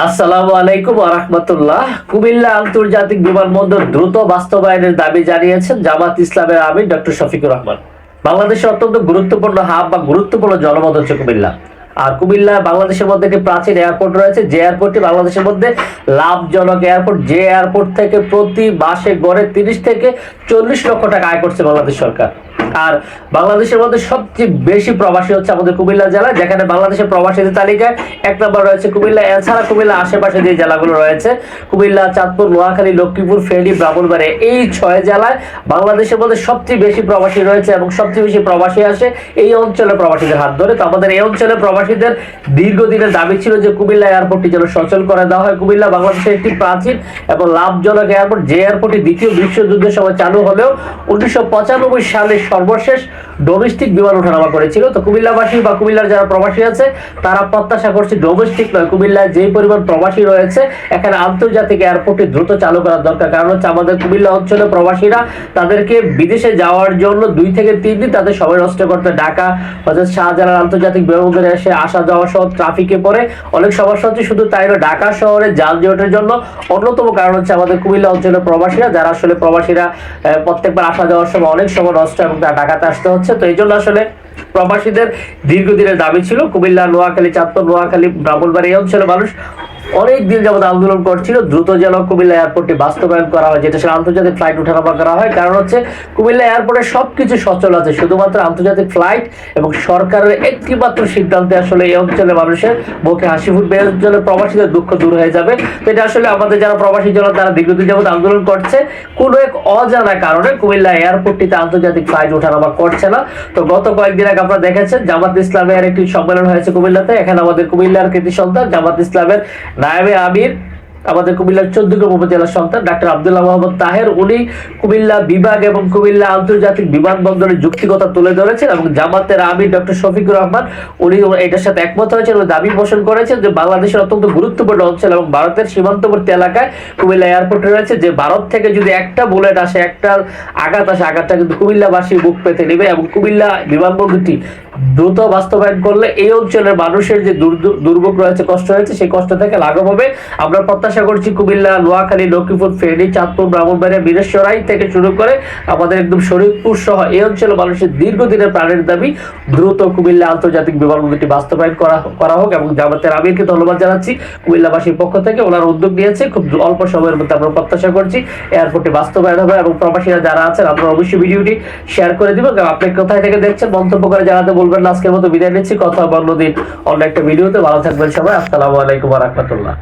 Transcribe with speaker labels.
Speaker 1: আসসালামু আলাইকুম রহমতুল্লাহ। কুমিল্লা আন্তর্জাতিক বিমানবন্দর দ্রুত বাস্তবায়নের দাবি জানিয়েছেন জামাত ইসলামের আমির ডক্টর শফিকুর রহমান। বাংলাদেশের অত্যন্ত গুরুত্বপূর্ণ হাব বা গুরুত্বপূর্ণ জনপদ হচ্ছে কুমিল্লা। আর কুমিল্লা বাংলাদেশের মধ্যে একটি প্রাচীন এয়ারপোর্ট রয়েছে, যে এয়ারপোর্টটি বাংলাদেশের মধ্যে লাভজনক এয়ারপোর্ট, যে এয়ারপোর্ট থেকে প্রতি মাসে গড়ে তিরিশ থেকে চল্লিশ লক্ষ টাকা আয় করছে বাংলাদেশ সরকার। আর বাংলাদেশের মধ্যে সবচেয়ে বেশি প্রবাসী হচ্ছে আমাদের কুমিল্লা জেলা, যেখানে বাংলাদেশের প্রবাসীদের তালিকায় এক নম্বর রয়েছে কুমিল্লা, এছাড়া কুমিল্লা আশেপাশে যে জেলাগুলো রয়েছে, কুমিল্লা, চাঁদপুর, নোয়াখালী, লক্ষ্মীপুর, ফেনী, ব্রাহ্মণবাড়িয়া, এই ছয় জেলায় বাংলাদেশের মধ্যে সবচেয়ে বেশি প্রবাসী রয়েছে এবং সবচেয়ে বেশি প্রবাসী আসে এই অঞ্চলের প্রবাসীদের হাত ধরে। তো আমাদের এই অঞ্চলের প্রবাসীদের দীর্ঘদিনের দাবি ছিল যে কুমিল্লা এয়ারপোর্টটি যেন সচল করে দেওয়া হয়। কুমিল্লা বাংলাদেশের একটি প্রাচীন এবং লাভজনক এয়ারপোর্ট, যে এয়ারপোর্টটি দ্বিতীয় বিশ্বযুদ্ধের সময় চালু হলেও উনিশশো পঁচানব্বই সালে সর্বশেষ ডোমেস্টিক বিমান ওঠানামা করেছিল। তো কুমিল্লাবাসী বা কুমিল্লার যারা প্রবাসী আছে, তারা প্রত্যাশা করছে ডোমেস্টিক নয় কুমিল্লায় যেই পরিমাণ প্রবাসী রয়েছে, এখানে আন্তর্জাতিক এয়ারপোর্টটি দ্রুত চালু করার দরকার। কারণ হচ্ছে আমাদের কুমিল্লা অঞ্চলে প্রবাসীরা তাদেরকে বিদেশে যাওয়ার জন্য দুই থেকে তিন দিন তাদের সময় নষ্ট করতে ঢাকা হচ্ছে শাহজালাল আন্তর্জাতিক বিমানবন্দরে এসে আসা যাওয়া সহ ট্রাফিকে পড়ে অনেক সমস্যা হচ্ছে। শুধু তাই নয়, ঢাকা শহরে যানজটের জন্য অন্যতম কারণ হচ্ছে আমাদের কুমিল্লা অঞ্চলের প্রবাসীরা, যারা আসলে প্রবাসীরা প্রত্যেকবার আসা যাওয়ার সময় অনেক সময় নষ্ট এবং তারা ঢাকাতে আসতে হচ্ছে। তো এই জন্য আসলে প্রবাসীদের দীর্ঘদিনের দাবি ছিল। কুমিল্লা, নোয়াখালী, চাঁদপুর, নোয়াখালী ব্রাহ্মণবাড়ি এই অঞ্চলের মানুষ। অনেক দিন যাবত আন্দোলন করছিল, দ্রুত যেন কুমিল্লা এয়ারপোর্টটি বাস্তবায়ন করা হয়, যেটা সেটা আন্তর্জাতিক ফ্লাইট উঠানামা করা হয়। কারণ হচ্ছে, কুমিল্লা এয়ারপোর্টে সবকিছু সচল আছে, শুধুমাত্র আন্তর্জাতিক ফ্লাইট এবং সরকারের একটি মাত্র সিদ্ধান্তে আসলে এই অঞ্চলের মানুষের মুখে হাসি ফুটবে এই অঞ্চলের প্রবাসীদের দুঃখ দূর হয়ে যাবে। তো এটা আসলে আমাদের যারা প্রবাসী জন তারা দীর্ঘদিন যাবত আন্দোলন করছে, কোনো এক অজানা কারণে কুমিল্লা এয়ারপোর্টটিতে আন্তর্জাতিক ফ্লাইট ওঠানামা করছে না। তো গত কয়েকদিন আগে আপনারা দেখেছেন, জামাত ইসলামের একটি সম্মেলন হয়েছে কুমিল্লাতে। এখানে আমাদের কুমিল্লার কৃতি সন্তান জামাত ইসলামের নায়েবে আমির, আমাদের কুমিল্লার চৌদ্দগ্রাম উপজেলার সন্তান, ডাক্তার আবদুল্লাহ মোহাম্মদ তাহের। উনি কুমিল্লা বিভাগ এবং কুমিল্লা আন্তর্জাতিক বিমানবন্দরের যুক্তিকতা তুলে ধরেছেন এবং জামাতের আমির ডক্টর শফিকুর রহমান, উনি এটার সাথে একমত হয়েছেন এবং দাবি পোষণ করেছেন যে বাংলাদেশের অত্যন্ত গুরুত্বপূর্ণ অঞ্চল এবং ভারতের সীমান্তবর্তী এলাকায় কুমিল্লা এয়ারপোর্ট রয়েছে, যে ভারত থেকে যদি একটা বুলেট আসে, একটা আঘাত আসে, আঘাতটা কিন্তু কুমিল্লাবাসী বুক পেতে নেবে এবং কুমিল্লা বিমানবন্দরটি দ্রুত বাস্তবায়ন করলে এই অঞ্চলের মানুষের যে দুর্ভোগ রয়েছে, কষ্ট হয়েছে, সেই কষ্ট থেকে লাঘব হবে। আমরা প্রত্যাশা করছি কুমিল্লা, নোয়াখালী, লক্ষ্মীপুর, ফেনী, চাঁদপুর, ব্রাহ্মণবাড়িয়া বীরেশ্বরাই থেকে শুরু করে আমাদের একদম শরীরপুর সহ এই অঞ্চলের মানুষের দীর্ঘদিনের প্রাণের দাবি, দ্রুত কুমিল্লা আন্তর্জাতিক বিমানবন্দরটি বাস্তবায়ন করা করা হোক এবং জামাতের আমিরকে ধন্যবাদ জানাচ্ছি। কুমিল্লাবাসীর পক্ষ থেকে ওনার উদ্যোগ নিয়েছে। খুব অল্প সময়ের মধ্যে আমরা প্রত্যাশা করছি এয়ারপোর্টে বাস্তবায়ন হবে এবং প্রবাসীরা যারা আছেন, আপনারা অবশ্যই ভিডিওটি শেয়ার করে দিবেন। কারণ আপনি কোথায় থেকে দেখছেন, মন্তব্য করে জানাতে বলবেন না, আজকের মতো বিদায় নিচ্ছি। কথা হবে অন্যদিন অন্য একটা ভিডিওতে। ভালো থাকবেন সবাই। আসসালামু আলাইকুম রহমতুল্লাহ।